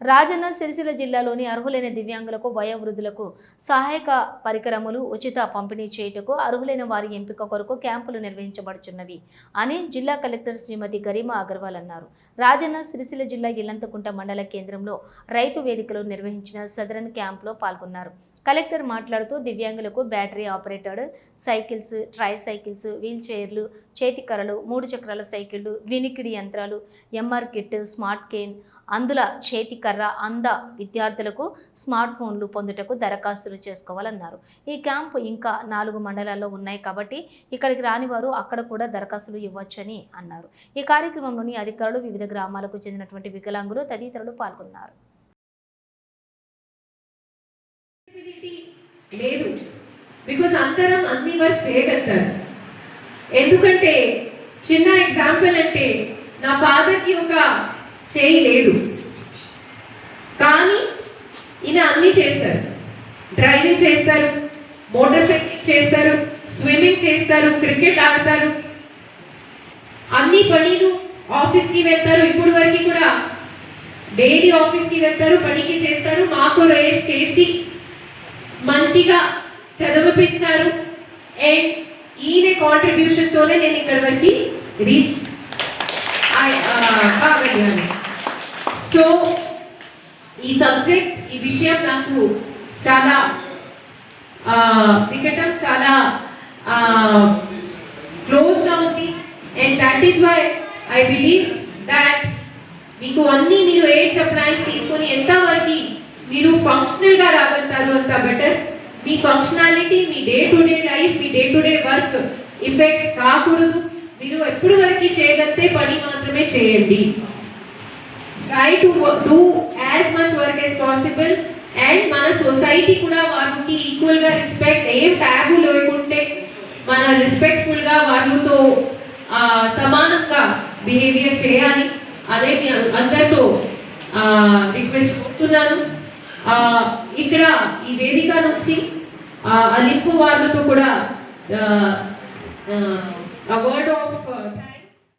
రాజన్న సిరిసిల్ల జిల్లాలోని అర్హులైన దివ్యాంగులకు వయోవృద్ధులకు సహాయక పరికరములు ఉచిత పంపిణీ చేయుటకు అర్హులైన వారి ఎంపిక కొరకు క్యాంపులు నిర్వహించబడుచున్నవి అని జిల్లా కలెక్టర్ శ్రీమతి గరిమా అగర్వాల్ అన్నారు. రాజన్న సిరిసిల్ల జిల్లా ఇల్లంతకుంట మండల కేంద్రంలో రైతు వేదికలో నిర్వహించిన సదరన్ క్యాంపులో పాల్గొన్నారు. కలెక్టర్ మాట్లాడుతూ దివ్యాంగులకు battery operated cycles tricycles wheel చైర్లు చేతికర్రలు మూడు చక్రాల సైకిళ్ళు వినికిడి యంత్రాలు ఎంఆర్ కిట్ స్మార్ట్ కేన్ అందుల కర్ర అంద విద్యార్థులకు స్మార్ట్ ఫోన్లు పొందుటకు దరఖాస్తులు చేసుకోవాలన్నారు. ఈ క్యాంపు ఇంకా నాలుగు మండలాల్లో ఉన్నాయి కాబట్టి ఇక్కడికి రాని వారు అక్కడ కూడా దరఖాస్తులు ఇవ్వచ్చని అన్నారు. ఈ కార్యక్రమంలోని అధికారులు వివిధ గ్రామాలకు చెందినటువంటి వికలాంగులు తదితరులు పాల్గొన్నారు. లేదు. బికాజ్ అందరం అన్ని వర్క్ చేయగలుగుతారు ఎందుకంటే చిన్న ఎగ్జాంపుల్ అంటే నా ఫాదర్కి ఒక చేయి లేదు కానీ ఈయన అన్ని చేస్తారు డ్రైవింగ్ చేస్తారు మోటార్ సైకిల్ చేస్తారు స్విమ్మింగ్ చేస్తారు క్రికెట్ ఆడతారు. అన్ని పనులు ఆఫీస్కి వెళ్తారు. ఇప్పుడు వరకు కూడా డైలీ ఆఫీస్కి వెళ్తారు పనికి చేస్తారు. మాకు రేస్ చేసి మంచిగా చదివిపించారు. అండ్ ఈయన కాంట్రిబ్యూషన్తోనే నేను ఇక్కడ వరకు రీచ్ కాగలిగాను. సో ఈ సబ్జెక్ట్ ఈ విషయం నాకు చాలా వికటం చాలా క్లోజ్గా ఉంది. And that is why I believe that మీకు అన్ని మీరు ఎయిడ్ సప్లైస్ తీసుకొని ఎంతవరకు మీరు ఫంక్షనల్గా రాగలుగుతారు అంత బెటర్ మీ ఫంక్షనాలిటీ మీ day to day life me day to day work effect కాకూడదు మీరు ఎప్పుడు వరకు చేయగలిగితే పని మాత్రమే చేయండి. Try to do as much work as possible and మన సొసైటీ కూడా ట్యాబు లేకుంటే మన రెస్పెక్ట్ఫుల్గా వాళ్ళతో సమానంగా బిహేవియర్ చేయాలి. అదే మీ అందరితో రిక్వెస్ట్ కోరుతున్నాను ఇక్కడ ఈ వేదిక నుంచి ఆ, అలింపు వాళ్ళతో కూడా